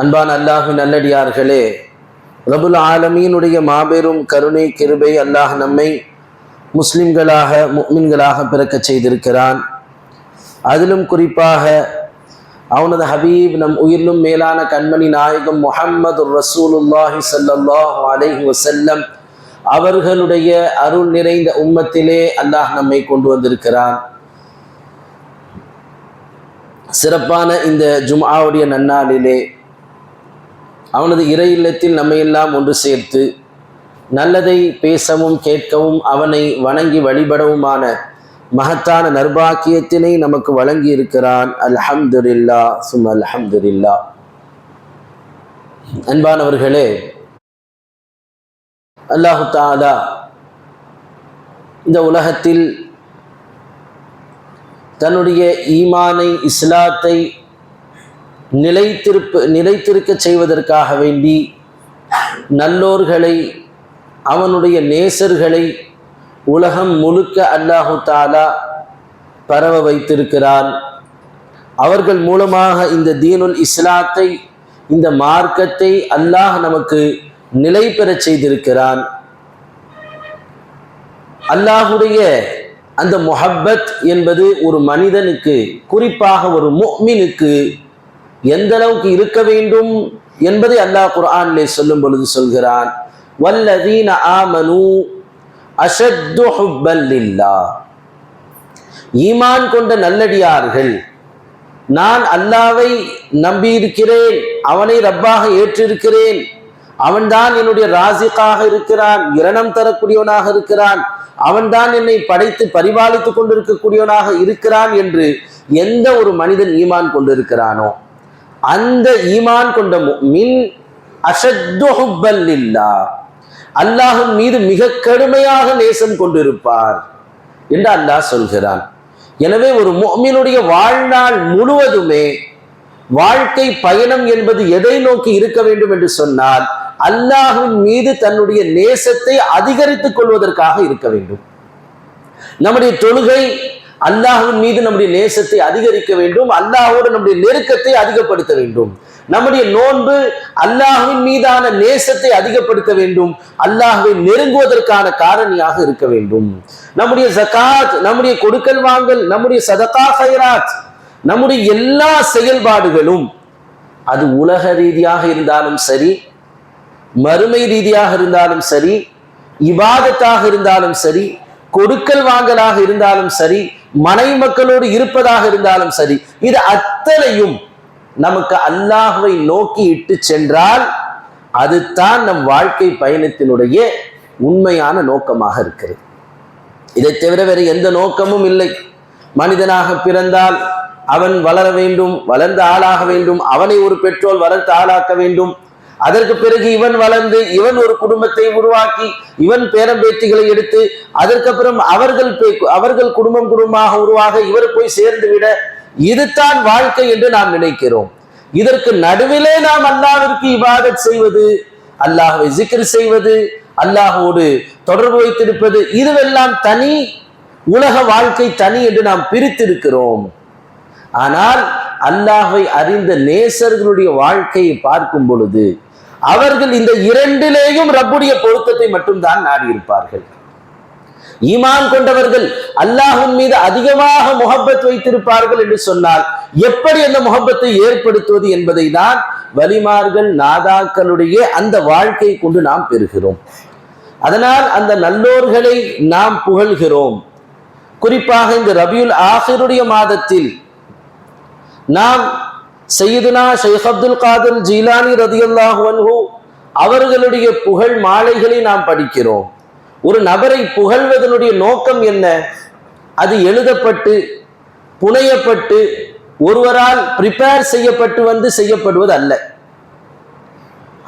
அன்பான் அல்லாஹு நல்லடியார்களே ரபுல் ஆலமீனுடைய மாபெரும் கருணை கிருபை அல்லாஹ் நம்மை முஸ்லிம்களாக முக்மின்களாக பிறக்கச் செய்திருக்கிறான். அதிலும் குறிப்பாக அவனது ஹபீப் நம் உயிரிலும் மேலான கண்மணி நாயகம் முஹம்மது ரசூலுல்லாஹி சல்லாஹ் அலைஹி வசல்லம் அவர்களுடைய அருள் நிறைந்த உம்மத்திலே அல்லாஹ் நம்மை கொண்டு வந்திருக்கிறான். சிறப்பான இந்த ஜும்ஆவுடைய நன்னாளிலே அவனது இறை இல்லத்தில் நம்மையெல்லாம் ஒன்று சேர்த்து நல்லதை பேசவும் கேட்கவும் அவனை வணங்கி வழிபடவுமான மகத்தான நர்பாக்கியத்தினை நமக்கு வழங்கி இருக்கிறான் அல்ஹம்துலில்லா சும் அல்ஹம்துல்லா அன்பானவர்களே அல்லாஹு தாலா இந்த உலகத்தில் தன்னுடைய ஈமானை இஸ்லாத்தை நிலைத்திருப்பு நிலைத்திருக்க செய்வதற்காக வேண்டி நல்லோர்களை அவனுடைய நேசர்களை உலகம் முழுக்க அல்லாஹு தாலா பரவ வைத்திருக்கிறான். அவர்கள் மூலமாக இந்த தீனுல் இஸ்லாத்தை இந்த மார்க்கத்தை அல்லாஹ் நமக்கு நிலை பெறச் செய்திருக்கிறான். அல்லாஹுடைய அந்த முஹப்பத் என்பது ஒரு மனிதனுக்கு குறிப்பாக ஒரு முக்மினுக்கு எந்த அளவுக்கு இருக்க வேண்டும் என்பதை அல்லாஹ் குர்ஆனிலே சொல்லும் பொழுது சொல்கிறான் வல்லதீன ஆமனு அஷத்து ஹுப்பல்லில்லா ஈமான் கொண்ட நல்லடியார்கள் நான் அல்லாவை நம்பியிருக்கிறேன் அவனை ரப்பாக ஏற்றிருக்கிறேன் அவன்தான் என்னுடைய ராசிக்காக இருக்கிறான் இரணம் தரக்கூடியவனாக இருக்கிறான் அவன்தான் என்னை படைத்து பரிபாலித்துக் கொண்டிருக்கக்கூடியவனாக இருக்கிறான் என்று எந்த ஒரு மனிதன் ஈமான் கொண்டிருக்கிறானோ அந்த ஈமான் கொண்ட மின் அஷத்துல்லா அல்லாஹின் மீது மிக கடுமையாக நேசம் கொண்டிருப்பார் என்று அல்லாஹ் சொல்கிறான். எனவே ஒரு முஃமினுடைய வாழ்நாள் முழுவதுமே வாழ்க்கை பயணம் என்பது எதை நோக்கி இருக்க வேண்டும் என்று சொன்னால் அல்லாஹின் மீது தன்னுடைய நேசத்தை அதிகரித்துக் கொள்வதற்காக இருக்க வேண்டும். நம்முடைய தொழுகை அல்லாஹின் மீது நம்முடைய நேசத்தை அதிகரிக்க வேண்டும். அல்லாஹோடு நம்முடைய நெருக்கத்தை அதிகப்படுத்த வேண்டும். நம்முடைய நோன்பு அல்லாஹுவின் மீதான நேசத்தை அதிகப்படுத்த வேண்டும். அல்லாஹுவை நெருங்குவதற்கான காரணியாக இருக்க வேண்டும். நம்முடைய ஜகாத் நம்முடைய கொடுக்கல் வாங்கல் நம்முடைய சதகா ஹைராத் நம்முடைய எல்லா செயல்பாடுகளும் அது உலக ரீதியாக இருந்தாலும் சரி மறுமை ரீதியாக இருந்தாலும் சரி இவாதத்தாக இருந்தாலும் சரி கொடுக்கல் வாங்கலாக இருந்தாலும் சரி மனை மக்களோடு இருப்பதாக இருந்தாலும் சரி இது அத்தனையும் நமக்கு அல்லாஹுவை நோக்கி இட்டு சென்றால் அதுதான் நம் வாழ்க்கை பயணத்தினுடைய உண்மையான நோக்கமாக இருக்கிறது. இதை தவிர வேறு எந்த நோக்கமும் இல்லை. மனிதனாக பிறந்தால் அவன் வளர வேண்டும் வளர்ந்த ஆளாக வேண்டும் அவனை ஒரு பெற்றோர் வளர்த்து ஆளாக்க வேண்டும். அதற்கு பிறகு இவன் வளர்ந்து இவன் ஒரு குடும்பத்தை உருவாக்கி இவன் பேரம்பேத்திகளை எடுத்து அதற்கப்புறம் அவர்கள் அவர்கள் குடும்பம் குடும்பமாக உருவாக இவர் போய் சேர்ந்து விட இதுதான் வாழ்க்கை என்று நாம் நினைக்கிறோம். இதற்கு நடுவிலே நாம் அல்லாவிற்கு இபாதத் செய்வது அல்லாஹுவை ஜிக்கர் செய்வது அல்லாஹோடு தொடர்பு வைத்திருப்பது இதுவெல்லாம் தனி உலக வாழ்க்கை தனி என்று நாம் பிரித்திருக்கிறோம். ஆனால் அல்லாஹை அறிந்த நேசர்களுடைய வாழ்க்கையை பார்க்கும் பொழுது அவர்கள் இந்த இரண்டிலேயும் ரப்புடைய பொருத்தத்தை மட்டும்தான் நாடியிருப்பார்கள். ஈமான் கொண்டவர்கள் அல்லாஹின் மீது அதிகமாக முகப்பத் வைத்திருப்பார்கள் என்று சொன்னால் எப்படி அந்த முகப்பத்தை ஏற்படுத்துவது என்பதை தான் வலிமார்கள் நாதாக்களுடைய அந்த வாழ்க்கை கொண்டு நாம் பெறுகிறோம். அதனால் அந்த நல்லோர்களை நாம் புகழ்கிறோம். குறிப்பாக இந்த ரபியுல் ஆசிருடைய மாதத்தில் நாம் சையதுனா ஷேக் அப்துல் காதர் ஜீலானி ரதியல்லாஹு அவர்களுடைய புகழ் மாலைகளை நாம் படிக்கிறோம். ஒரு நபரை புகழ்வதனுடைய நோக்கம் என்ன? அது எழுதப்பட்டு புனையப்பட்டு ஒருவரால் ப்ரிப்பேர் செய்யப்பட்டு வந்து செய்யப்படுவது அல்ல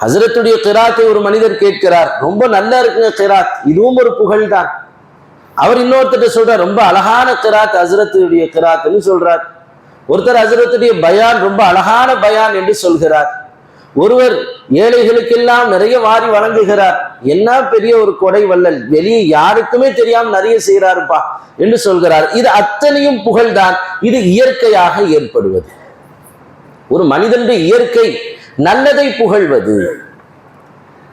ஹசரத்துடைய கிராத்தை ஒரு மனிதர் கேட்கிறார் ரொம்ப நல்லா இருக்குங்க கிராத் இதுவும் ஒரு புகழ் தான் அவர் இன்னொருத்தர் சொல்றார் ரொம்ப அழகான கிராத் ஹசரத்துடைய கிராத்னு சொல்றார். ஒருத்தர் ஹசரத்துடைய பயான் ரொம்ப அழகான பயான் என்று சொல்கிறார். ஒருவர் ஏழைகளுக்கெல்லாம் நிறைய வாரி வழங்குகிறார். என்ன பெரிய ஒரு கொடை வள்ளல் வெளியே யாருக்குமே தெரியாம நிறைய செய்யறாருப்பா என்று சொல்கிறார். இது அத்தனையும் புகழ்தான். இது இயற்கையாக ஏற்படுவது. ஒரு மனிதனுடைய இயற்கை நல்லதை புகழ்வது.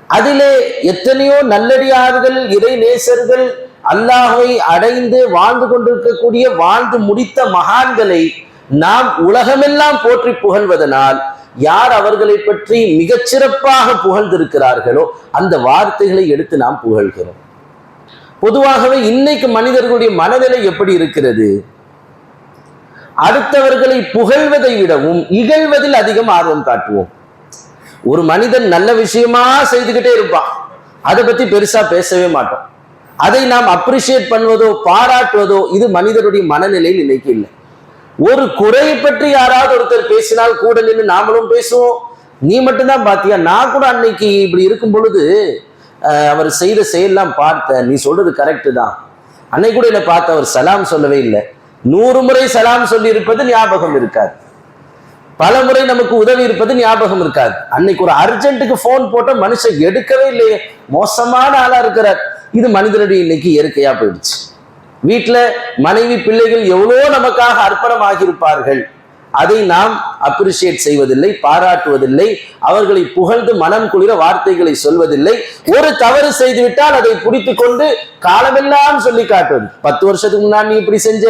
அதிலே எத்தனையோ நல்லடியார்கள் இறை நேசர்கள் அல்லாஹை அடைந்து வாழ்ந்து கொண்டிருக்கக்கூடிய வாழ்ந்து முடித்த மகான்களை நாம் உலகமெல்லாம் போற்றி புகழ்வதனால் யார் அவர்களை பற்றி மிகச்சிறப்பாக புகழ்ந்திருக்கிறார்களோ அந்த வார்த்தைகளை எடுத்து நாம் புகழ்கிறோம். பொதுவாகவே இன்னைக்கு மனிதர்களுடைய மனநிலை எப்படி இருக்கிறது? அடுத்தவர்களை புகழ்வதை விடவும் இகழ்வதில் அதிகம் ஆர்வம் காட்டுவோம். ஒரு மனிதன் நல்ல விஷயமா செய்துகிட்டே இருப்பான். அதை பத்தி பெருசா பேசவே மாட்டோம். அதை நாம் அப்ரிஷியேட் பண்ணுவதோ பாராட்டுவதோ இது மனிதனுடைய மனநிலையில் இன்னைக்கு இல்லை. ஒரு குறை பற்றி யாராவது ஒருத்தர் பேசினால் கூட நின்று நாமளும் பேசுவோம். நீ மட்டும்தான் பாத்தியா? நான் கூட அன்னைக்கு இப்படி இருக்கும் பொழுது அவர் செய்த செயல்லாம் பார்த்தேன் நீ சொல்றது கரெக்டு தான். அன்னைக்கு கூட என்னை பார்த்து அவர் சலாம் சொல்லவே இல்லை. நூறு முறை சலாம் சொல்லி இருப்பது ஞாபகம் இருக்காது. பல முறை நமக்கு உதவி இருப்பது ஞாபகம் இருக்காது. அன்னைக்கு ஒரு அர்ஜென்ட்டுக்கு ஃபோன் போட்ட மனுஷன் எடுக்கவே இல்லையே. மோசமான ஆளா இருக்கிறார். இது மனிதனுடைய இன்னைக்கு இயற்கையா போயிடுச்சு. வீட்டில் மனைவி பிள்ளைகள் எவ்வளோ நமக்காக அர்ப்பணமாகியிருப்பார்கள்? அதை நாம் அப்ரிஷியேட் செய்வதில்லை பாராட்டுவதில்லை அவர்களை புகழ்ந்து மனம் குளிர வார்த்தைகளை சொல்வதில்லை. ஒரு தவறு செய்துவிட்டால் அதை பிடித்து கொண்டு காலமெல்லாம் சொல்லி காட்டுவது பத்து வருஷத்துக்கு முன்னாடி நீ இப்படி செஞ்ச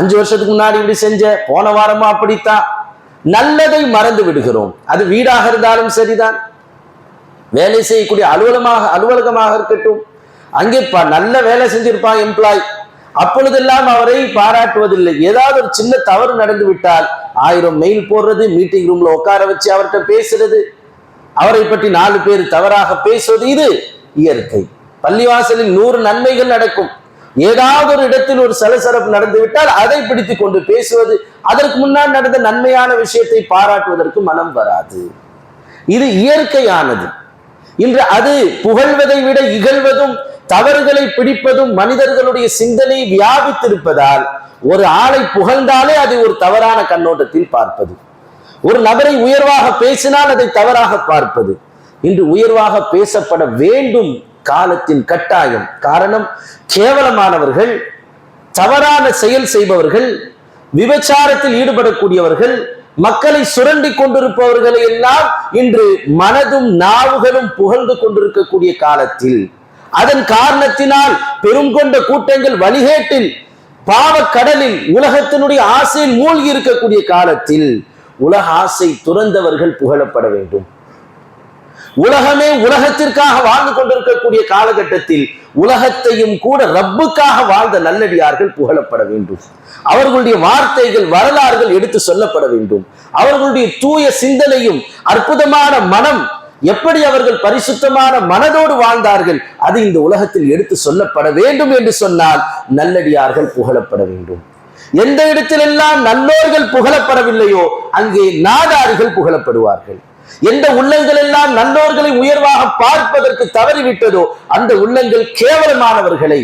அஞ்சு வருஷத்துக்கு முன்னாடி இப்படி செஞ்ச போன வாரமா அப்படித்தான். நல்லதை மறந்து விடுகிறோம். அது வீடாக இருந்தாலும் சரிதான். வேலை செய்யக்கூடிய அலுவலமாக அலுவலகமாக இருக்கட்டும். அங்கே நல்ல வேலை செஞ்சிருப்பான் எம்ப்ளாய் அப்பொழுதெல்லாம் அவரை பாராட்டுவதில்லை. ஏதாவது ஒரு சின்ன தவறு நடந்து விட்டால் ஆயிரம் மெயில் போடுறது மீட்டிங் ரூம்ல உட்கார வச்சு அவர்கிட்ட பேசுறது. அவரை பற்றி நாலு பேர் தவறாக பேசுவது இது இயற்கை. பள்ளிவாசலில் நூறு நன்மைகள் நடக்கும். ஏதாவது ஒரு இடத்தில் ஒரு சலசலப்பு நடந்து விட்டால் அதை பிடித்து கொண்டு பேசுவது அதற்கு முன்னால் நடந்த நன்மையான விஷயத்தை பாராட்டுவதற்கு மனம் வராது. இது இயற்கையானது. இன்று அது புகழ்வதை விட இகழ்வதும் தவறுகளை பிடிப்பதும் மனிதர்களுடைய சிந்தனை வியாபித்திருப்பதால் ஒரு ஆளை புகழ்ந்தாலே அதை ஒரு தவறான கண்ணோட்டத்தில் பார்ப்பது. ஒரு நபரை உயர்வாக பேசினால் அதை தவறாக பார்ப்பது. இன்று உயர்வாக பேசப்பட வேண்டும் காலத்தின் கட்டாயம். காரணம் கேவலமானவர்கள் தவறான செயல் செய்பவர்கள் விபச்சாரத்தில் ஈடுபடக்கூடியவர்கள் மக்களை சுரண்டி கொண்டிருப்பவர்களை எல்லாம் இன்று மனதும் நாவுகளும் புகழ்ந்து கொண்டிருக்கக்கூடிய காலத்தில் அதன் காரணத்தினால் பெரும் கொண்ட கூட்டங்கள் வழிகேட்டில் பாவக்கடலில் உலகத்தினுடைய ஆசையில் மூழ்கி இருக்கக்கூடிய காலத்தில் உலக ஆசை துறந்தவர்கள் புகழப்பட வேண்டும். உலகமே உலகத்திற்காக வாழ்ந்து கொண்டிருக்கக்கூடிய காலகட்டத்தில் உலகத்தையும் கூட ரப்புக்காக வாழ்ந்த நல்லடியார்கள் புகழப்பட வேண்டும். அவர்களுடைய வார்த்தைகள் வரலாறுகள் எடுத்து சொல்லப்பட வேண்டும். அவர்களுடைய தூய சிந்தனையும் அற்புதமான மனம் எப்படி அவர்கள் பரிசுத்தமான மனதோடு வாழ்ந்தார்கள் அது இந்த உலகத்தில் எடுத்து சொல்லப்பட வேண்டும் என்று சொன்னால் நல்லடியார்கள் புகழப்பட வேண்டும். எந்த இடத்திலெல்லாம் நல்லோர்கள் புகழப்படவில்லையோ அங்கே நாடார்கள் புகழப்படுவார்கள். எந்த உள்ளங்கள் எல்லாம் நல்லோர்களை உயர்வாக பார்ப்பதற்கு தவறிவிட்டதோ அந்த உள்ளங்கள் கேவலமானவர்களை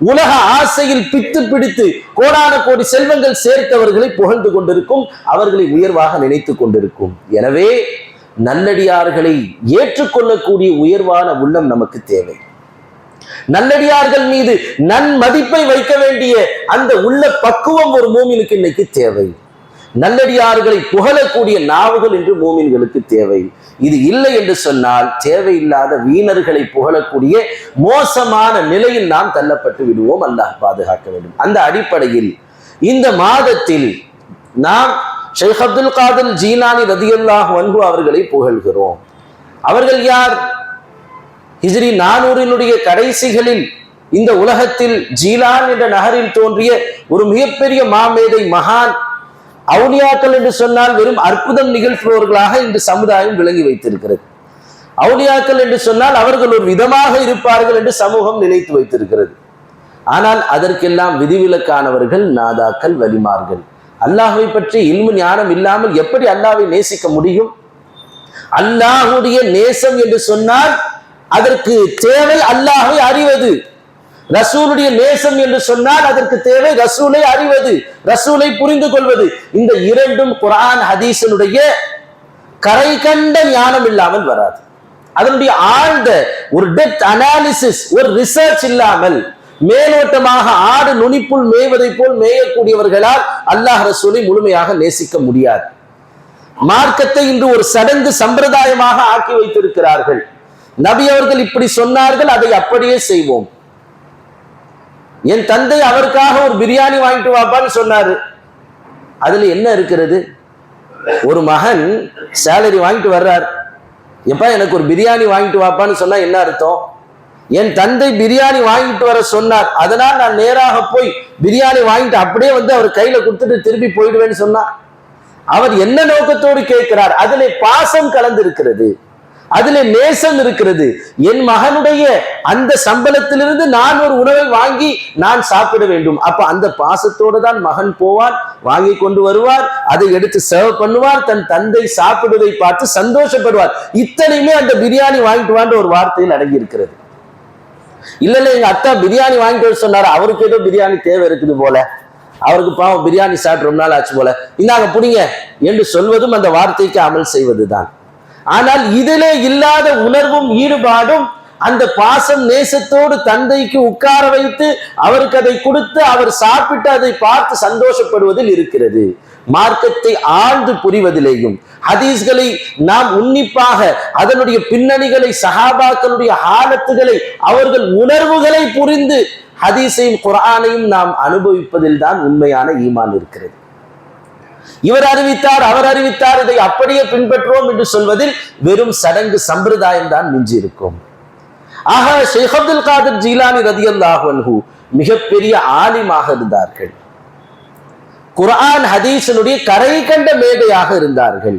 உலக ஆசையில் பித்து பிடித்து கோடான கோடி செல்வங்கள் சேர்த்தவர்களை புகழ்ந்து கொண்டிருக்கும் அவர்களை உயர்வாக நினைத்துக் கொண்டிருக்கும். எனவே நல்லடியார்களை ஏற்றுக்கொள்ளக்கூடிய உயர்வான உள்ளம் நமக்கு தேவை. நல்லடியார்கள் மீது நன்மதிப்பை வைக்க வேண்டிய அந்த உள்ள பக்குவம் ஒரு மூமினுக்கு இன்னைக்கு தேவை. நல்லடியார்களை புகழக்கூடிய நாவுகள் என்று மூமின்களுக்கு தேவை. இது இல்லை என்று சொன்னால் தேவையில்லாத வீணர்களை புகழக்கூடிய மோசமான நிலையில் நாம் தள்ளப்பட்டு விடுவோம். அல்லாஹ் பாதுகாக்க வேண்டும். அந்த அடிப்படையில் இந்த மாதத்தில் நாம் ஷேக் அப்துல் காதர் ஜீனானி ரதியுல்லாஹ் வன்கு அவர்களை புகழ்கிறோம். அவர்கள் யார்? ஹிஜ்ரி நானூறினுடைய கடைசிகளில் இந்த உலகத்தில் ஜீலான் என்ற நகரில் தோன்றிய ஒரு மிகப்பெரிய மாமேதை மகான் அவுனியாக்கள் என்று சொன்னால் வெறும் அற்புதம் நிகழ்த்துபவர்களாக இந்த சமுதாயம் விளங்கி வைத்திருக்கிறது. அவுனியாக்கள் என்று சொன்னால் அவர்கள் ஒரு விதமாக இருப்பார்கள் என்று சமூகம் நினைத்து வைத்திருக்கிறது. ஆனால் அதற்கெல்லாம் விதிவிலக்கானவர்கள் நாதாக்கள் வலிமார்கள். அல்லாஹுவை பற்றி இல்மு ஞானம் இல்லாமல் எப்படி அல்லாவை நேசிக்க முடியும்? அல்லாஹுடைய நேசம் என்று சொன்னால் அதற்கு தேவை அல்லாஹை அறிவது. ரசூலுடைய நேசம் என்று சொன்னால் அதற்கு தேவை ரசூலை அறிவது ரசூலை புரிந்து கொள்வது. இந்த இரண்டும் குரான் ஹதீசனுடைய கரை கண்ட ஞானம் இல்லாமல் வராது. அதனுடைய ஆழ்ந்த ஒரு டெப்த் அனாலிசிஸ் ஒரு ரிசர்ச் இல்லாமல் மேலோட்டமாக ஆடு நுனிப்புள் மேய்வதை போல் மேயக்கூடியவர்களால் அல்லாஹ் ரசூலை முழுமையாக நேசிக்க முடியாது. மார்க்கத்தை இன்று ஒரு சடங்கு சம்பிரதாயமாக ஆக்கி வைத்திருக்கிறார்கள். நபி அவர்கள் இப்படி சொன்னார்கள் அதை அப்படியே செய்வோம். என் தந்தை அவருக்காக ஒரு பிரியாணி வாங்கிட்டு வாப்பான்னு சொன்னாரு. அதுல என்ன இருக்கிறது? ஒரு மகன் சேலரி வாங்கிட்டு வர்றார். எப்பா எனக்கு ஒரு பிரியாணி வாங்கிட்டு வாப்பான்னு சொன்னா என்ன அர்த்தம்? என் தந்தை பிரியாணி வாங்கிட்டு வர சொன்னார். அதனால் நான் நேராக போய் பிரியாணி வாங்கிட்டு அப்படியே வந்து அவர் கையில கொடுத்துட்டு திரும்பி போயிடுவேன்னு சொன்னார். அவர் என்ன நோக்கத்தோடு கேட்கிறார்? அதிலே பாசம் கலந்து இருக்கிறது அதிலே நேசம் இருக்கிறது. என் மகனுடைய அந்த சம்பளத்திலிருந்து நான் ஒரு உணவை வாங்கி நான் சாப்பிட வேண்டும். அப்ப அந்த பாசத்தோடு தான் மகன் போவார் வாங்கி கொண்டு வருவார் அதை எடுத்து சர்வ் பண்ணுவார் தன் தந்தை சாப்பிடுவதை பார்த்து சந்தோஷப்படுவார். இத்தனையுமே அந்த பிரியாணி வாங்கிட்டு வான்ற ஒரு வார்த்தையில் அடங்கி இருக்கிறது இல்ல இல்ல எங்க அத்தா பிரியாணி வாங்கிட்டு வர சொன்னாரு. அவருக்கு ஏதோ பிரியாணி தேவை இருக்குது போல. அவருக்கு பாவம் பிரியாணி சாப்பிட்டு ரொம்ப நாள் ஆச்சு போல. இந்தாங்க புடிங்க. என்று சொல்வதும் அந்த வார்த்தைக்கு அமல் செய்வதுதான். ஆனால் இதிலே இல்லாத உணர்வும் ஈடுபாடும் அந்த பாசம் நேசத்தோடு தந்தைக்கு உட்கார வைத்து அவருக்கு அதை கொடுத்து அவர் சாப்பிட்டு அதை பார்த்து சந்தோஷப்படுவதில் இருக்கிறது. மார்க்கத்தை ஆழ்ந்து புரிவதிலேயும் ஹதீஸ்களை நாம் உன்னிப்பாக அதனுடைய பின்னணிகளை சஹாபாக்களுடைய ஆழத்துகளை அவர்கள் உணர்வுகளை புரிந்து ஹதீஸையும் குரானையும் நாம் அனுபவிப்பதில் தான் உண்மையான ஈமான் இருக்கிறது. இவர் அறிவித்தார் அவர் அறிவித்தார் இதை அப்படியே பின்பற்றுவோம் என்று சொல்வதில் வெறும் சடங்கு சம்பிரதாயம் தான் மிஞ்சி இருக்கும் ஆக ஷேக் அப்துல் காதர் ஜீலானி ரதி அல்லாஹு மிகப்பெரிய ஆலிமாக இருந்தார்கள். குரான் ஹதீசனுடைய கரை கண்ட மேடையாக இருந்தார்கள்.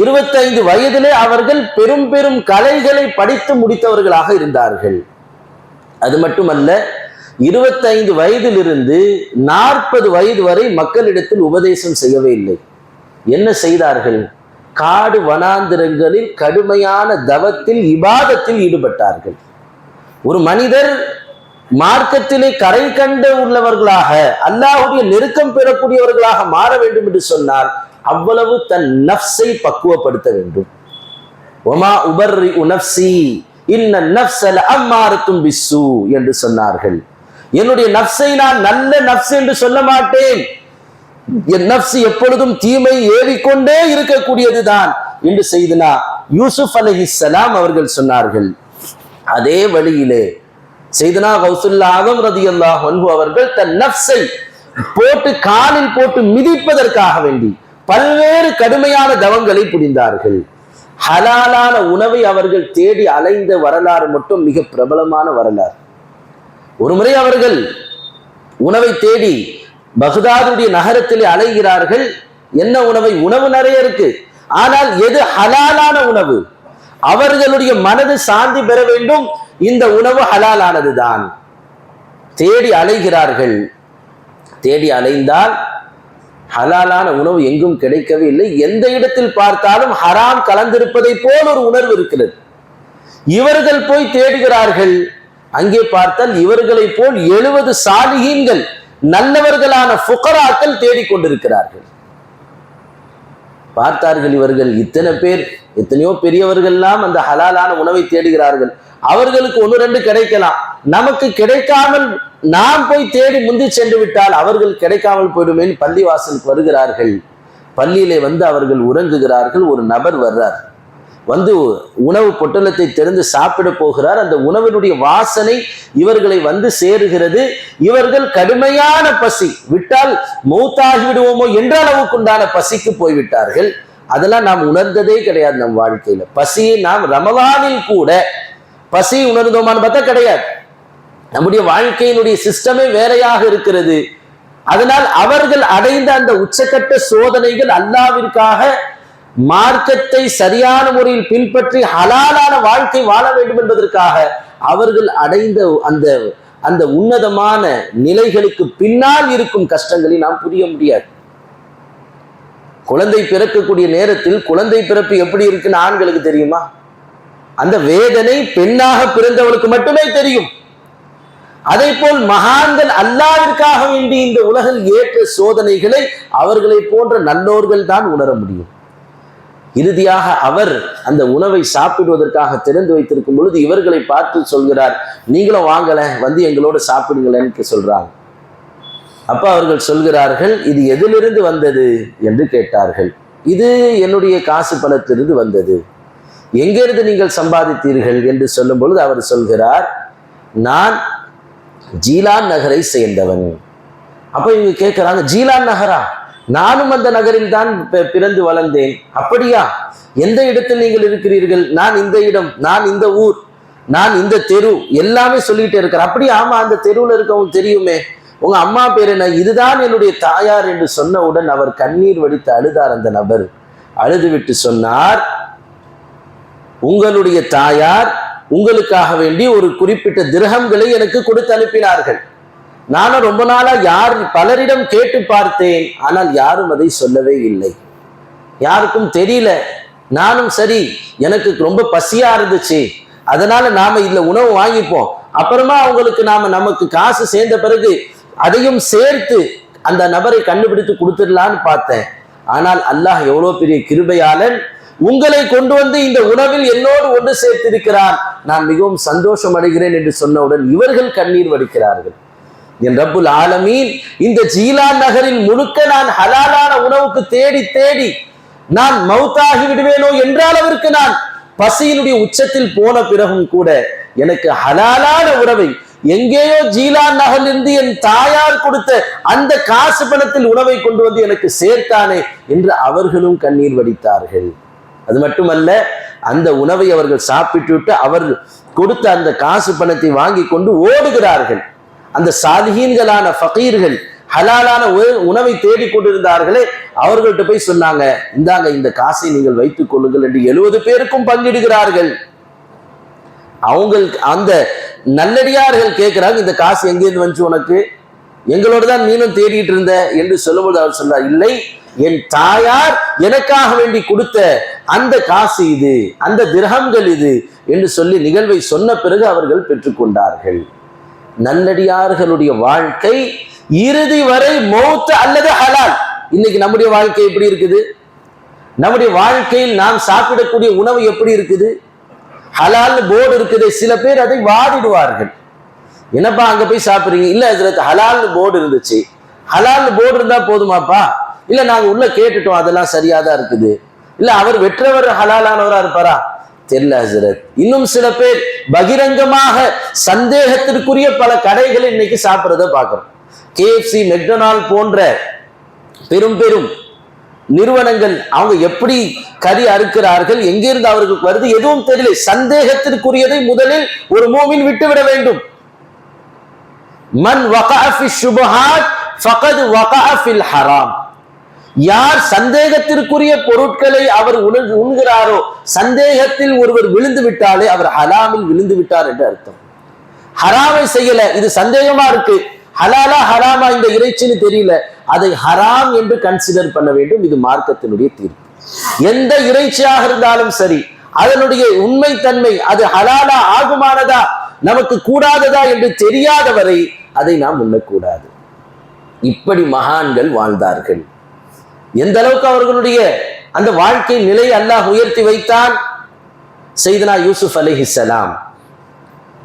இருபத்தைந்து வயதிலே அவர்கள் பெரும் பெரும் கலைகளை படித்து முடித்தவர்களாக இருந்தார்கள். அது மட்டுமல்ல இருபத்தைந்து வயதிலிருந்து நாற்பது வயது வரை மக்களிடத்தில் உபதேசம் செய்யவே இல்லை. என்ன செய்தார்கள்? காடு வனாந்திரங்களில் கடுமையான தவத்தில் இபாதத்தில் ஈடுபட்டார்கள். ஒரு மனிதர் மார்க்கத்திலே கரை கண்டு உள்ளவர்களாக அல்லாஹுடைய நெருக்கம் பெறக்கூடியவர்களாக மாற வேண்டும் என்று சொன்னால் அவ்வளவு தன் நஃப்ஸை பக்குவப்படுத்த வேண்டும். ஒமா உபர்ரி உனப்சி இன்ன நஃப்ஸல அம்மாரத்தும் பிசு என்று சொன்னார்கள். என்னுடைய நஃப்ஸை நான் நல்ல நஃப்ஸ் என்று சொல்ல மாட்டேன். என் நஃப்ஸ் எப்பொழுதும் தீமை ஏறிக்கொண்டே இருக்கக்கூடியதுதான் என்று செய்தனா யூசுப் அலைஹிஸ்ஸலாம் அவர்கள் சொன்னார்கள். அதே வழியிலே செய்தனா கௌசுல்லா ஆகம் ரதி அல்லாஹ் அவர்கள் தன் நஃப்ஸை போட்டு காலில் போட்டு மிதிப்பதற்காக வேண்டி பல்வேறு கடுமையான தவங்களை புரிந்தார்கள். ஹலாலான உணவை அவர்கள் தேடி அலைந்த வரலாறு மட்டும் மிக பிரபலமான வரலாறு. ஒருமுறை அவர்கள் உணவை தேடி பகுதாதுடைய நகரத்திலே அலைகிறார்கள். என்ன உணவை? உணவு நிறைய இருக்கு. ஆனால் எது ஹலாலான உணவு? அவர்களுடைய மனது சாந்தி பெற வேண்டும். இந்த உணவு ஹலாலானதுதான். தேடி அலைகிறார்கள். தேடி அலைந்தால் ஹலாலான உணவு எங்கும் கிடைக்கவே இல்லை. எந்த இடத்தில் பார்த்தாலும் ஹராம் கலந்திருப்பதை போல் ஒரு உணர்வு இருக்கிறது. இவர்கள் போய் தேடுகிறார்கள். அங்கே பார்த்தால் இவர்களை போல் எழுபது சாலிகீன்கள் நல்லவர்களான புகராக்கள் தேடிக்கொண்டிருக்கிறார்கள். பார்த்தார்கள் இவர்கள் இத்தனை பேர் எத்தனையோ பெரியவர்கள்லாம் அந்த ஹலாலான உணவை தேடுகிறார்கள். அவர்களுக்கு ஒன்று ரெண்டு கிடைக்கலாம். நமக்கு கிடைக்காமல் நாம் போய் தேடி முந்தி சென்று விட்டால் அவர்கள் கிடைக்காமல் போயிடுமேன்னு பள்ளிவாசலுக்கு வருகிறார்கள். பள்ளியிலே வந்து அவர்கள் உறங்குகிறார்கள் ஒரு நபர் வர்றார். வந்து உணவு பொட்டலத்தை திறந்து சாப்பிட போகிறார். அந்த உணவினுடைய வாசனை இவர்களை வந்து சேருகிறது. இவர்கள் கடுமையான பசி. விட்டால் மௌத்தாகி விடுவோமோ என்ற அளவுக்குண்டான பசிக்கு போய்விட்டார்கள். அதெல்லாம் நாம் உணர்ந்ததே கிடையாது நம் வாழ்க்கையில. பசியை நாம் ரமலானில் கூட பசி உணர்ந்தோமான்னு பார்த்தா கிடையாது. நம்முடைய வாழ்க்கையினுடைய சிஸ்டமே வேறையாக இருக்கிறது. அதனால் அவர்கள் அடைந்த அந்த உச்சக்கட்ட சோதனைகள் அல்லாவிற்காக மார்க்கத்தை சரியான முறையில் பின்பற்றி ஹலாலான வாழ்க்கை வாழ வேண்டும் என்பதற்காக அவர்கள் அடைந்த அந்த அந்த உன்னதமான நிலைகளுக்கு பின்னால் இருக்கும் கஷ்டங்களை நாம் புரிய முடியாது. குழந்தை பிறக்கக்கூடிய நேரத்தில் குழந்தை பிறப்பு எப்படி இருக்குன்னு ஆண்களுக்கு தெரியுமா? அந்த வேதனை பெண்ணாக பிறந்தவளுக்கு மட்டுமே தெரியும். அதை போல் மகான்கள் அல்லாவிற்காக வேண்டி இந்த உலகில் ஏற்ற சோதனைகளை அவர்களை போன்ற நல்லோர்கள் தான் உணர முடியும். இறுதியாக அவர் அந்த உணவை சாப்பிடுவதற்காக திறந்து வைத்திருக்கும் பொழுது இவர்களை பார்த்து சொல்கிறார் நீங்களும் வாங்கல வந்து எங்களோட சாப்பிடுங்களேன்னு சொல்றாங்க. அப்ப அவர்கள் சொல்கிறார்கள் இது எதிலிருந்து வந்தது? என்று கேட்டார்கள். இது என்னுடைய காசு பணத்திலிருந்து வந்தது. எங்கிருந்து நீங்கள் சம்பாதித்தீர்கள்? என்று சொல்லும் பொழுது அவர் சொல்கிறார் நான் ஜீலான் நகரை சேர்ந்தவன். அப்ப இவங்க கேட்கிறாங்க ஜீலான் நகரா? நானும் அந்த நகரில் தான் பிறந்து வளர்ந்தேன். அப்படியா? எந்த இடத்தில் நீங்கள் இருக்கிறீர்கள்? நான் இந்த இடம் நான் இந்த ஊர் நான் இந்த தெரு எல்லாமே சொல்லிட்டு இருக்கிறேன் அப்படியா ஆமா அந்த தெருவில் இருக்கவங்க தெரியுமே. உங்க அம்மா பேர் என்ன? இதுதான் என்னுடைய தாயார் என்று சொன்னவுடன் அவர் கண்ணீர் வடித்து அழுதார் அந்த நபர். அழுதுவிட்டு சொன்னார் உங்களுடைய தாயார் உங்களுக்காக வேண்டி ஒரு குறிப்பிட்ட திரகங்களை எனக்கு கொடுத்து அனுப்பினார்கள். நானும் ரொம்ப நாளா யார் பலரிடம் கேட்டு பார்த்தேன் ஆனால் யாரும் அதை சொல்லவே இல்லை. யாருக்கும் தெரியல. நானும் சரி எனக்கு ரொம்ப பசியா இருந்துச்சு. அதனால நாம இதுல உணவு வாங்கிப்போம். அப்புறமா அவங்களுக்கு நாம நமக்கு காசு சேர்ந்த பிறகு அதையும் சேர்த்து அந்த நபரை கண்டுபிடித்து கொடுத்துடலான்னு பார்த்தேன். ஆனால் அல்லாஹ் எவ்வளோ பெரிய கிருபையாளன். உங்களை கொண்டு வந்து இந்த உணவில் என்னோடு ஒன்று சேர்த்திருக்கிறார். நான் மிகவும் சந்தோஷம் அடைகிறேன் என்று சொன்னவுடன் இவர்கள் கண்ணீர் வடிக்கிறார்கள். என் ரப்புல் ஆலமீன் இந்த ஜீலான் நகரில் முழுக்க நான் ஹலாலான உணவுக்கு தேடி தேடி நான் மவுத்தாகி விடுவேனோ என்ற அளவிற்கு நான் பசியினுடைய உச்சத்தில் போன பிறகும் கூட எனக்கு ஹலாலான உணவை எங்கேயோ ஜீலான் நகரிலிருந்து என் தாயார் கொடுத்த அந்த காசு பணத்தில் உணவை கொண்டு வந்து எனக்கு சேர்த்தானே என்று அவர்களும் கண்ணீர் வடித்தார்கள். அது மட்டுமல்ல அந்த உணவை அவர்கள் சாப்பிட்டுவிட்டு அவர் கொடுத்த அந்த காசு பணத்தை வாங்கி கொண்டு ஓடுகிறார்கள். அந்த சாலிஹீன்களான ஃபகீர்கள் ஹலாலான உ- உணவை தேடிக் கொண்டிருந்தார்களே அவர்கள்ட்ட போய் சொன்னாங்க இந்தாங்க இந்த காசை நீங்கள் வைத்துக் கொள்ளுங்கள் என்று எழுபது பேருக்கும் பங்கிடுகிறார்கள். அவங்களுக்கு அந்த நல்லடியார்கள் கேட்கிறாங்க இந்த காசு எங்கேருந்து வந்துச்சு உனக்கு? எங்களோட தான் நீனும் தேடிட்டு இருந்த என்று சொல்லும்போது அவர் சொன்னார் இல்லை என் தாயார் எனக்காக வேண்டி கொடுத்த அந்த காசு இது அந்த திரகங்கள் இது என்று சொல்லி நிகழ்வை சொன்ன பிறகு அவர்கள் பெற்றுக்கொண்டார்கள் நல்லடியார்களுடைய வாழ்க்கை இறுதி வரை மௌத் அல்லது ஹலால். இன்னைக்கு நம்முடைய வாழ்க்கை எப்படி இருக்குது? நம்முடைய வாழ்க்கையில் நாம் சாப்பிடக்கூடிய உணவு எப்படி இருக்குது? ஹலால் போர்டு இருக்குது. சில பேர் அதை வாதிடுவார்கள் என்னப்பா அங்க போய் சாப்பிடுறீங்க? இல்ல ஹஜ்ரத் ஹலால் போர்டு இருந்துச்சு. ஹலால் போர்டு இருந்தா போதுமாப்பா? இல்ல நாங்க உள்ள கேட்டுட்டோம் அதெல்லாம் சரியாதான் இருக்குது. இல்ல அவர் வெற்றவர் ஹலாலானவரா இருப்பாரா? தெரியல ஹசரத். இன்னும் சில பேர் பகிரங்கமாக சந்தேகத்திற்குரிய பல கடைகளை இன்னைக்கு சாப்பிட்றத பார்க்குறோம். கேஎஃப்சி மெக்டொனால் போன்ற பெரும் பெரும் நிறுவனங்கள் அவங்க எப்படி கறி அறுக்கிறார்கள் எங்கிருந்து அவர்களுக்கு வருது எதுவும் தெரியல. சந்தேகத்திற்குரியதை முதலில் ஒரு மூமின் விட்டுவிட வேண்டும். மன் வகாஃபி சுபஹாத் ஃபகத் வகாஃபில் ஹராம். யார் சந்தேகத்திற்குரிய பொருட்களை அவர் உண- உண்கிறாரோ சந்தேகத்தில் ஒருவர் விழுந்து விட்டாலே அவர் ஹலாமில் விழுந்து விட்டார் என்று அர்த்தம். ஹராமை செய்யல இது சந்தேகமா இருக்கு. ஹலாலா ஹராமா இந்த இறைச்சின்னு தெரியல. அதை ஹராம் என்று கன்சிடர் பண்ண வேண்டும். இது மார்க்கத்தினுடைய தீர்ப்பு. எந்த இறைச்சியாக இருந்தாலும் சரி அதனுடைய உண்மை தன்மை அது ஹலாலா ஆகுமானதா நமக்கு கூடாததா என்று தெரியாத வரை அதை நாம் உண்ணக்கூடாது. இப்படி மகான்கள் வாழ்ந்தார்கள். எந்த அளவுக்கு அவர்களுடைய அந்த வாழ்க்கை நிலை அல்லாஹ் உயர்த்தி வைத்தான்? செய்தனா யூசுப் அலிஹிசலாம்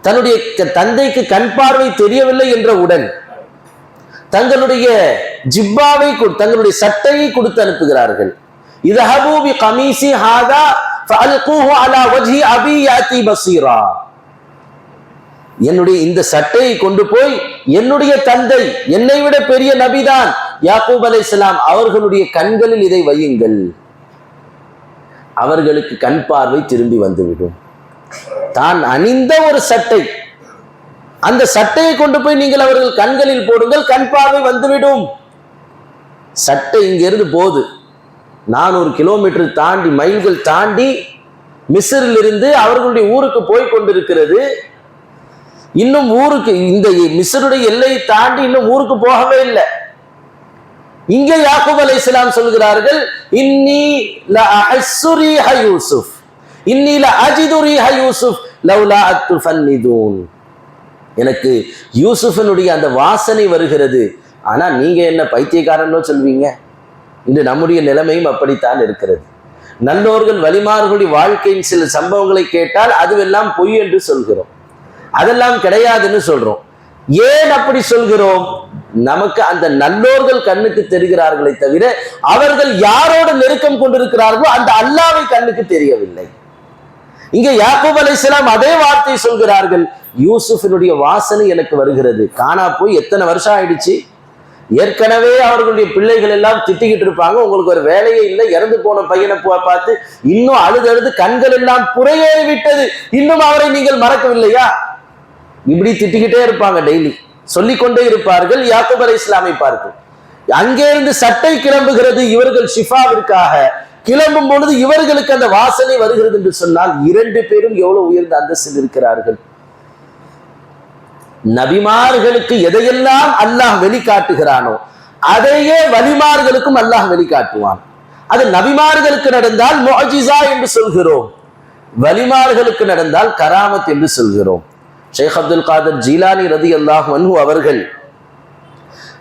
தன்னுடைய தந்தைக்கு கண் பார்வை தெரியவில்லை என்ற உடன் தங்களுடைய ஜிப்பாவை கொடு- தங்களுடைய சட்டையை கொடுத்து அனுப்புகிறார்கள். இதஹபு கமீசி ஹாதா ஃபஅல்கூஹு அலா வஜ்ஹி அபி யாதி பஸீரா என்னுடைய இந்த சட்டையை கொண்டு போய் என்னுடைய தந்தை என்னை விட பெரிய நபிதான் யாக்கூப் அலைஹிஸ்ஸலாம் அவர்களுடைய கண்களில் இதை வையுங்கள். அவர்களுக்கு கண் பார்வை திரும்பி வந்துவிடும். தான் அணிந்த ஒரு சட்டை. அந்த சட்டையை கொண்டு போய் நீங்கள் அவர்கள் கண்களில் போடுங்கள் கண் பார்வை வந்துவிடும். சட்டை இங்கிருந்து போகுது. நானூறு கிலோமீட்டர் தாண்டி மைல்கள் தாண்டி மிஸ்ரில் இருந்து அவர்களுடைய ஊருக்கு போய் கொண்டிருக்கிறது. இன்னும் ஊருக்கு இந்த மிஸ்ருடைய எல்லையை தாண்டி இன்னும் ஊருக்கு போகவே இல்லை. இங்கே யாக்கூப் அலைஹிஸ்ஸலாம் சொல்கிறார்கள் இன்னி ல அஹஸ்ஸு ஹ யூசுப் இன்னி ல அஜிது ரீஹ யூசுப் லவ்லா அத்துஃபன்னிதூன் எனக்கு யூசுஃபனுடைய அந்த வாசனை வருகிறது. ஆனால் நீங்கள் என்ன பைத்தியக்காரனோ சொல்வீங்க? இன்று நம்முடைய நிலைமையும் அப்படித்தான் இருக்கிறது. நல்லோர்கள் வலிமார்களுடைய வாழ்க்கையின் சில சம்பவங்களை கேட்டால் அதுவெல்லாம் பொய் என்று சொல்கிறோம். அதெல்லாம் கிடையாதுன்னு சொல்கிறோம் ஏன் அப்படி சொல்கிறோம்? நமக்கு அந்த நல்லோர்கள் கண்ணுக்கு தெரிகிறார்களே தவிர அவர்கள் யாரோடு நெருக்கம் கொண்டிருக்கிறார்களோ அந்த அல்லாவை கண்ணுக்கு தெரியவில்லை. இங்கே யாக்கூப் அலைஹிஸ்ஸலாம் அதே வார்த்தை சொல்கிறார்கள் யூசுஃபினுடைய வாசனை எனக்கு வருகிறது. காணா போய் எத்தனை வருஷம் ஆயிடுச்சு? ஏற்கனவே அவர்களுடைய பிள்ளைகள் எல்லாம் திட்டிக்கிட்டு இருப்பாங்க. உங்களுக்கு ஒரு வேலையே இல்லை. இறந்து போன பையனை பார்த்து இன்னும் அழுது அழுது கண்கள் எல்லாம் புறையேறி விட்டது இன்னும் அவரை நீங்கள் மறக்கவில்லையா? இப்படி திட்டிக்கிட்டே இருப்பாங்க டெய்லி. சொல்லிக்கொண்டே இருப்பார்கள் யாக்குப் அலை இஸ்லாமை பார்த்து. அங்கே இருந்து சட்டை கிளம்புகிறது இவர்கள் ஷிஃபாவிற்காக. கிளம்பும் பொழுது இவர்களுக்கு அந்த வாசனை வருகிறது என்று சொன்னால் இரண்டு பேரும் எவ்வளவு உயர்ந்த அந்தஸ்தில் இருக்கிறார்கள். நபிமார்களுக்கு எதையெல்லாம் அல்லாஹ் வெளிக்காட்டுகிறானோ அதையே வலிமார்களுக்கும் அல்லாஹ் வெளிக்காட்டுவான். அது நபிமார்களுக்கு நடந்தால் முஅஜிசா என்று சொல்கிறோம். வலிமார்களுக்கு நடந்தால் கராமத் என்று சொல்கிறோம். ஷேக் அப்துல் காதர் ஜீலானி ரதி அல்லாஹ் அன்ஹு அவர்கள்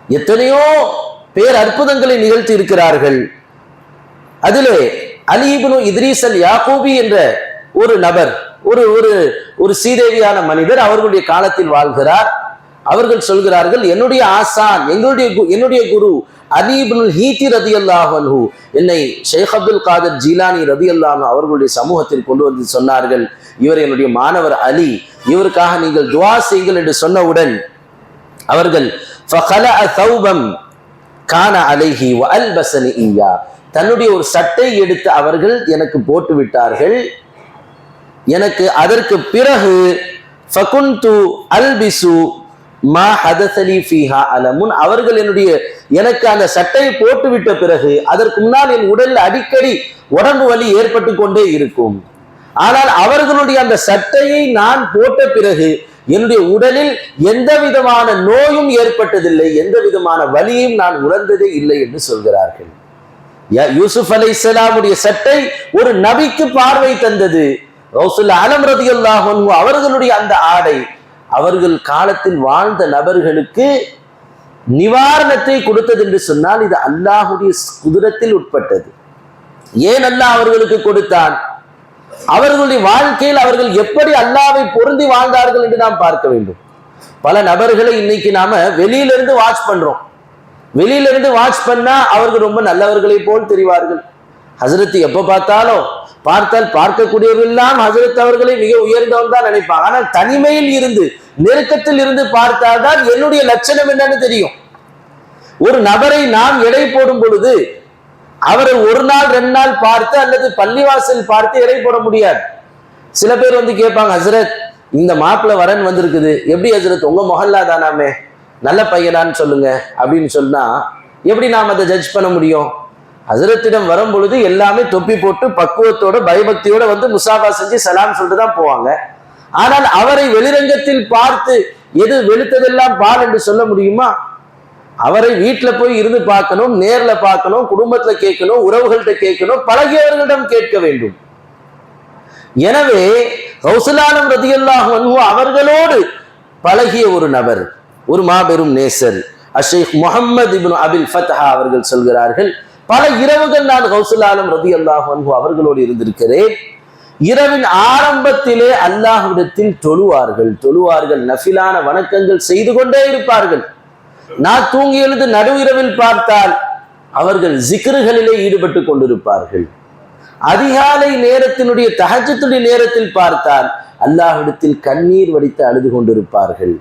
எத்தனையோ பேர் அற்புதங்களை நிகழ்த்தி இருக்கிறார்கள் அதிலே அலிபுனு இத்ரீஸ் அல் யாக்கூபி என்ற ஒரு நபர் ஒரு ஒரு ஒரு சீதேவியான மனிதர் அவர்களுடைய காலத்தில் வாழ்கிறார். அவர்கள் சொல்கிறார்கள் என்னுடைய ஆசான் எங்களுடைய கு- என்னுடைய குரு அலீபுல் ஹீத்தி ரதி அல்லாஹ் அல்லாஹு என்னை ஷேக் அப்துல் காதர் ஜீலானி ரதி அல்லாஹ் அவர்களுடைய சமூகத்தில் கொண்டு வந்து சொன்னார்கள். இவர் என்னுடைய மாணவர் அலி இவருக்காக நீங்கள் துவா செய்யுங்கள் என்று சொன்னவுடன் அவர்கள் கான அலைஹி அல்பசனி இயா தன்னுடைய ஒரு சட்டை எடுத்து அவர்கள் எனக்கு போட்டு விட்டார்கள். எனக்கு அதற்கு பிறகு ஃபகுந்து அல்பிசு மா ஹதசலி ஃபீஹா அலமுன். அவர்கள் என்னுடைய எனக்கு அந்த சட்டையை போட்டு விட்ட பிறகு அதற்கு முன்னால் என் உடலில் அடிக்கடி உடம்பு வலி ஏற்பட்டு கொண்டே இருக்கும். ஆனால் அவர்களுடைய அந்த சட்டையை நான் போட்ட பிறகு என்னுடைய உடலில் எந்த விதமான நோயும் ஏற்பட்டதில்லை எந்த விதமான வலியும் நான் உணர்ந்ததே இல்லை என்று சொல்கிறார்கள். யா- யூசுப் அலை இஸ்லாமுடைய சட்டை ஒரு நபிக்கு பார்வை தந்தது. அலம் அவர்களுடைய அந்த ஆடை அவர்கள் காலத்தில் வாழ்ந்த நபர்களுக்கு நிவாரணத்தை கொடுத்தது என்று சொன்னால் இது அல்லாஹுடைய குதிரத்தில் உட்பட்டது. ஏன் அல்லாஹ் அவர்களுக்கு கொடுத்தான்? அவர்களுடைய வாழ்க்கையில் அவர்கள் எப்படி அல்லாவை பொருந்தி வாழ்ந்தார்கள் என்று நாம் பார்க்க வேண்டும். பல நபர்களை இன்னைக்கு நாம வெளியிலிருந்து வாட்ச் பண்றோம். வெளியிலிருந்து வாட்ச் பண்ணா அவர்கள் ரொம்ப நல்லவர்களை போல் தெரிவார்கள். ஹசரத்து எப்ப பார்த்தாலும் பார்த்தால் பார்க்கக்கூடியவர்களெல்லாம் ஹசரத் அவர்களை மிக உயர்ந்தவன் தான் நினைப்பாங்க. ஆனால் தனிமையில் இருந்து நெருக்கத்தில் இருந்து பார்த்தால்தான் என்னுடைய லட்சணம் என்னன்னு தெரியும். ஒரு நபரை நாம் எடை போடும் பொழுது அவரை ஒரு நாள் ரெண்டு நாள் பார்த்து அல்லது பள்ளிவாசல் பார்த்து எடை போட முடியாது. சில பேர் வந்து கேட்பாங்க ஹசரத் இந்த மாப்பிள்ளை வரன் வந்திருக்குது. எப்படி ஹசரத்? உங்க மொஹல்லா தானாமே. நல்ல பையனான்னு சொல்லுங்க. அப்படின்னு சொன்னா எப்படி நாம் அதை ஜட்ஜ் பண்ண முடியும்? ஹசரத்திடம் வரும் பொழுது எல்லாமே தொப்பி போட்டு பக்குவத்தோட பயபக்தியோட வந்து முசாபா செஞ்சு சலாம் சொல்லிட்டு தான் போவாங்க. ஆனால் அவரை வெளிரங்கத்தில் பார்த்து எது வெளுத்ததெல்லாம் பால் என்று சொல்ல முடியுமா? அவரை வீட்டில் போய் இருந்து பார்க்கணும் நேரில் பார்க்கணும் குடும்பத்தில் கேட்கணும் உறவுகள்கிட்ட கேட்கணும் பழகியவர்களிடம் கேட்க வேண்டும். எனவே ஹவுசலானம் ரதியல்லாஹு அன்ஹு அவர்களோடு பழகிய ஒரு நபர் ஒரு மாபெரும் நேசர் அஷேக் முகமது இபின் அபில் ஃபத்ஹா அவர்கள் சொல்கிறார்கள் பல இரவுகள் நான் கௌசலாலம் ரதியல்லாஹு அன்ஹு அவர்களோடு இருந்திருக்கிறேன். இரவின் ஆரம்பத்திலே அல்லாஹ்விடத்தில் தொழுவார்கள். தொழுவார்கள் நஃபிலான வணக்கங்கள் செய்து கொண்டே இருப்பார்கள். நான் தூங்கி எழுந்து நடு இரவில் பார்த்தால் அவர்கள் ஜிக்ருகளிலே ஈடுபட்டு கொண்டிருப்பார்கள். அதிகாலை நேரத்தினுடைய தஹஜத்துடைய நேரத்தில் பார்த்தால் அல்லாஹ்விடத்தில் கண்ணீர் வடித்து அழுது கொண்டிருப்பார்கள்.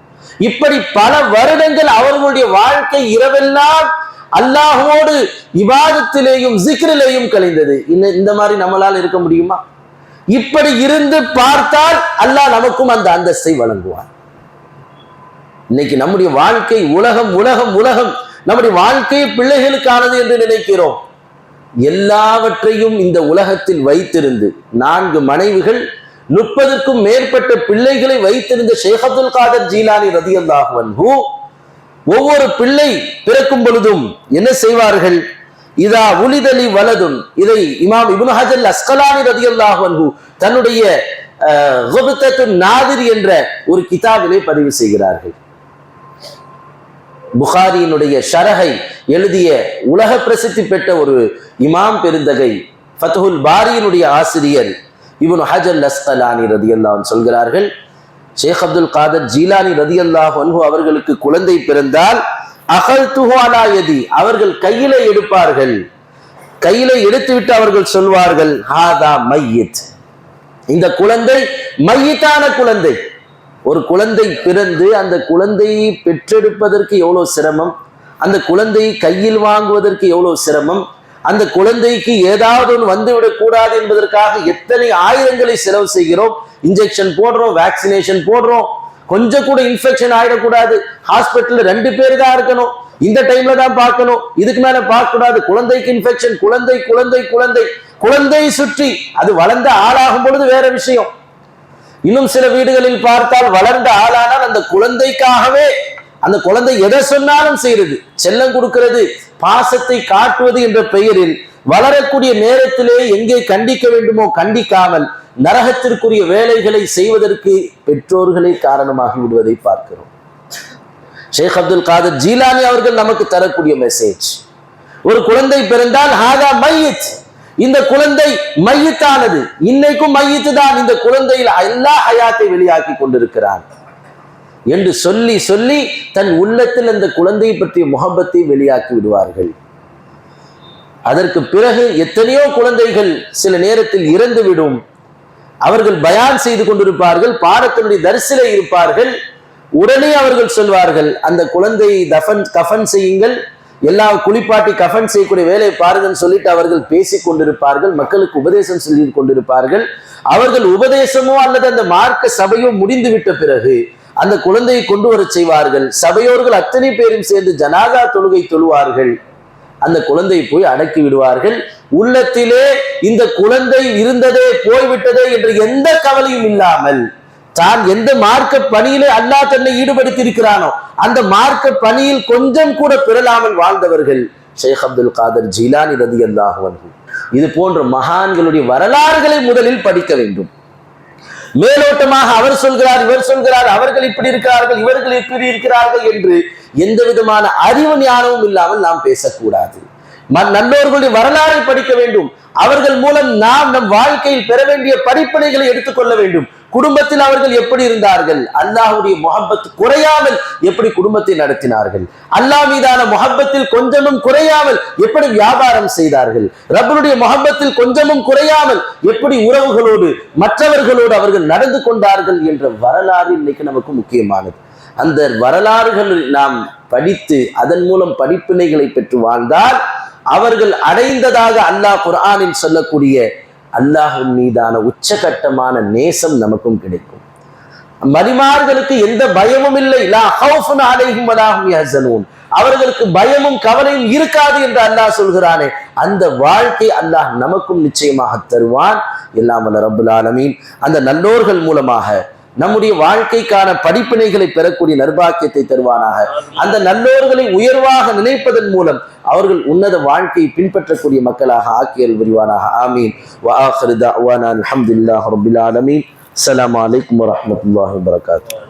இப்படி பல வருடங்கள் அவர்களுடைய வாழ்க்கை இரவெல்லாம் அல்லாஹோடு விவாதத்திலேயும் சிக்ரிலேயும் கழிந்தது இந்த மாதிரி நம்மளால் இருக்க முடியுமா? இப்படி இருந்து பார்த்தால் அல்லாஹ் நமக்கும் அந்த அந்தஸ்தை வழங்குவார் இன்னைக்கு நம்முடைய வாழ்க்கை உலகம் உலகம் உலகம். நம்முடைய வாழ்க்கை பிள்ளைகளுக்கானது என்று நினைக்கிறோம். எல்லாவற்றையும் இந்த உலகத்தில் வைத்திருந்து நான்கு மனைவிகள் முப்பதுக்கும் மேற்பட்ட பிள்ளைகளை வைத்திருந்த ஷேக் அப்துல் காதர் ஜீலானி ரதியல்லாஹு அன்ஹு ஒவ்வொரு பிள்ளை பிறக்கும் பொழுதும் என்ன செய்வார்கள்? இதா உலிதலி வலதும் இதை இமாம் இபுன் ஹஜல் அஸ்கலானி ரதியல்லாஹு அன்ஹு தன்னுடைய அஹ், நாதிர் என்ற ஒரு கிதாபிலே பதிவு செய்கிறார்கள். புகாரியினுடைய ஷரஹை எழுதிய உலக பிரசித்தி பெற்ற ஒரு இமாம் பெருந்தகை ஃபத்ஹுல் பாரியினுடைய ஆசிரியர் இவன் ஹஜல் அஸ்கலானி ரதியல்லாஹு சொல்கிறார்கள் ஷேக் அப்துல் காதர் ஜீலானி ரதி அல்லாஹ் அன்ஹு அவர்களுக்கு குழந்தை பிறந்தால் அகல் துஹாலா எதி அவர்கள் கையில எடுப்பார்கள். கையில எடுத்துவிட்டு அவர்கள் சொல்வார்கள் ஹாதா மையத். இந்த குழந்தை மையத்தான குழந்தை. ஒரு குழந்தை பிறந்து அந்த குழந்தையை பெற்றெடுப்பதற்கு எவ்வளவு சிரமம்? அந்த குழந்தையை கையில் வாங்குவதற்கு எவ்வளவு சிரமம்? அந்த குழந்தைக்கு ஏதாவது ஒன்று வந்துவிடக் கூடாது என்பதற்காக எத்தனை ஆயிரங்களை செலவு செய்கிறோம்? இன்ஜெக்ஷன் போடுறோம் வேக்சினேஷன் போடுறோம். கொஞ்சம் கூட இன்ஃபெக்ஷன் ஆயிடக்கூடாது. ஹாஸ்பிட்டல்ல ரெண்டு பேர் தான் இருக்கணும். இந்த டைம்ல தான் பார்க்கணும். இதுக்கு மேல பார்க்க கூடாது குழந்தைக்கு இன்ஃபெக்ஷன் குழந்தை குழந்தை குழந்தை. குழந்தை சுற்றி அது வளர்ந்த ஆளாகும் பொழுது வேற விஷயம். இன்னும் சில வீடுகளில் பார்த்தால் வளர்ந்த ஆளானால் அந்த குழந்தைக்காகவே அந்த குழந்தை எதை சொன்னாலும் செய்யறது செல்லம் கொடுக்கிறது பாசத்தை காட்டுவது என்ற பெயரில் வளரக்கூடிய நேரத்திலே எங்கே கண்டிக்க வேண்டுமோ கண்டிக்காமல் நரகத்திற்குரிய வேலைகளை செய்வதற்கு பெற்றோர்களே காரணமாகி விடுவதை பார்க்கிறோம். ஷேக் அப்துல் காதர் ஜீலானி அவர்கள் நமக்கு தரக்கூடிய மெசேஜ் ஒரு குழந்தை பிறந்தால் ஹாதா மையத். இந்த குழந்தை மையத்தானது. இன்னைக்கும் மையத்து தான் இந்த குழந்தையில் எல்லா ஹயாத்தை வெளியாக்கி கொண்டிருக்கிறான். என்று சொல்லி சொல்லி தன் உள்ளத்தில் அந்த குழந்தையை பற்றிய முகப்பத்தை வெளியாக்கி விடுவார்கள். அதற்கு பிறகு எத்தனையோ குழந்தைகள் சில நேரத்தில் இறந்துவிடும். அவர்கள் பயான் செய்து கொண்டிருப்பார்கள் பாடத்தினுடைய தரிசில இருப்பார்கள். உடனே அவர்கள் சொல்வார்கள் அந்த குழந்தையை தஃபன் கஃபன் செய்யுங்கள். எல்லா குளிப்பாட்டி கஃபன் செய்யக்கூடிய வேலையை பாருங்கன்னு சொல்லிட்டு அவர்கள் பேசிக் கொண்டிருப்பார்கள் மக்களுக்கு உபதேசம் சொல்லி கொண்டிருப்பார்கள். அவர்கள் உபதேசமோ அல்லது அந்த மார்க்க சபையோ முடிந்து விட்ட பிறகு அந்த குழந்தையை கொண்டு வர செய்வார்கள். சபையோர்கள் அத்தனை பேரும் சேர்ந்து ஜனாதா தொழுகை தொழுவார்கள். அந்த குழந்தையை போய் அடக்கி விடுவார்கள். உள்ளத்திலே இந்த குழந்தை இருந்ததே போய்விட்டதே என்ற எந்த கவலையும் இல்லாமல் தான் எந்த மார்க்க பணியிலே அல்லாஹ் தன்னை ஈடுபடுத்தி இருக்கிறானோ அந்த மார்க்க பணியில் கொஞ்சம் கூட பிறலாமல் வாழ்ந்தவர்கள் ஷேக் அப்துல் காதர் ஜீலானி ரதி அல்லாஹ் இது போன்ற மகான்களுடைய வரலாறுகளை முதலில் படிக்க வேண்டும். மேலோட்டமாக அவர் சொல்கிறார் இவர் சொல்கிறார் அவர்கள் இப்படி இருக்கிறார்கள் இவர்கள் இப்படி இருக்கிறார்கள் என்று எந்த விதமான அறிவு ஞானமும் இல்லாமல் நாம் பேசக்கூடாது. நல்லோர்களுடைய வரலாறை படிக்க வேண்டும். அவர்கள் மூலம் நாம் நம் வாழ்க்கையில் பெற வேண்டிய படிப்பினைகளை எடுத்துக்கொள்ள வேண்டும். குடும்பத்தில் அவர்கள் எப்படி இருந்தார்கள்? அல்லாஹுடைய முகப்பத் குறையாமல் எப்படி குடும்பத்தை நடத்தினார்கள்? அல்லாஹ் மீதான முகப்பத்தில் கொஞ்சமும் குறையாமல் எப்படி வியாபாரம் செய்தார்கள்? ரப்பனுடைய முகப்பத்தில் கொஞ்சமும் குறையாமல் எப்படி உறவுகளோடு மற்றவர்களோடு அவர்கள் நடந்து கொண்டார்கள் என்ற வரலாறு இன்னைக்கு நமக்கு முக்கியமானது. அந்த வரலாறுகளில் நாம் படித்து அதன் மூலம் படிப்பினைகளை பெற்று வாழ்ந்தால் அவர்கள் அடைந்ததாக அல்லாஹ் குர்ஆனில் சொல்லக்கூடிய அல்லாஹின் மீதான உச்சகட்டமான நேசம் நமக்கும் கிடைக்கும். மதிமார்களுக்கு எந்த பயமும் இல்லை. அவர்களுக்கு பயமும் கவலையும் இருக்காது என்று அல்லாஹ் சொல்கிறானே. அந்த வாழ்க்கை அல்லாஹ் நமக்கும் நிச்சயமாக தருவான். எல்லாம் வல்ல ரப்புல் ஆலமீன். அந்த நல்லோர்கள் மூலமாக நம்முடைய வாழ்க்கைக்கான படிப்பினைகளை பெறக்கூடிய நர்பாக்கியத்தை தருவானாக. அந்த நல்லோர்களை உயர்வாக நினைப்பதன் மூலம் அவர்கள் உன்னத வாழ்க்கையை பின்பற்றக்கூடிய மக்களாக ஆக்கியல் விரிவானாக ஆமீன். அஹமதுல்லாஹ் ரபுல் ஆலமீன். அலாம் வலைக்கம் வரமத்துல வரகாத்து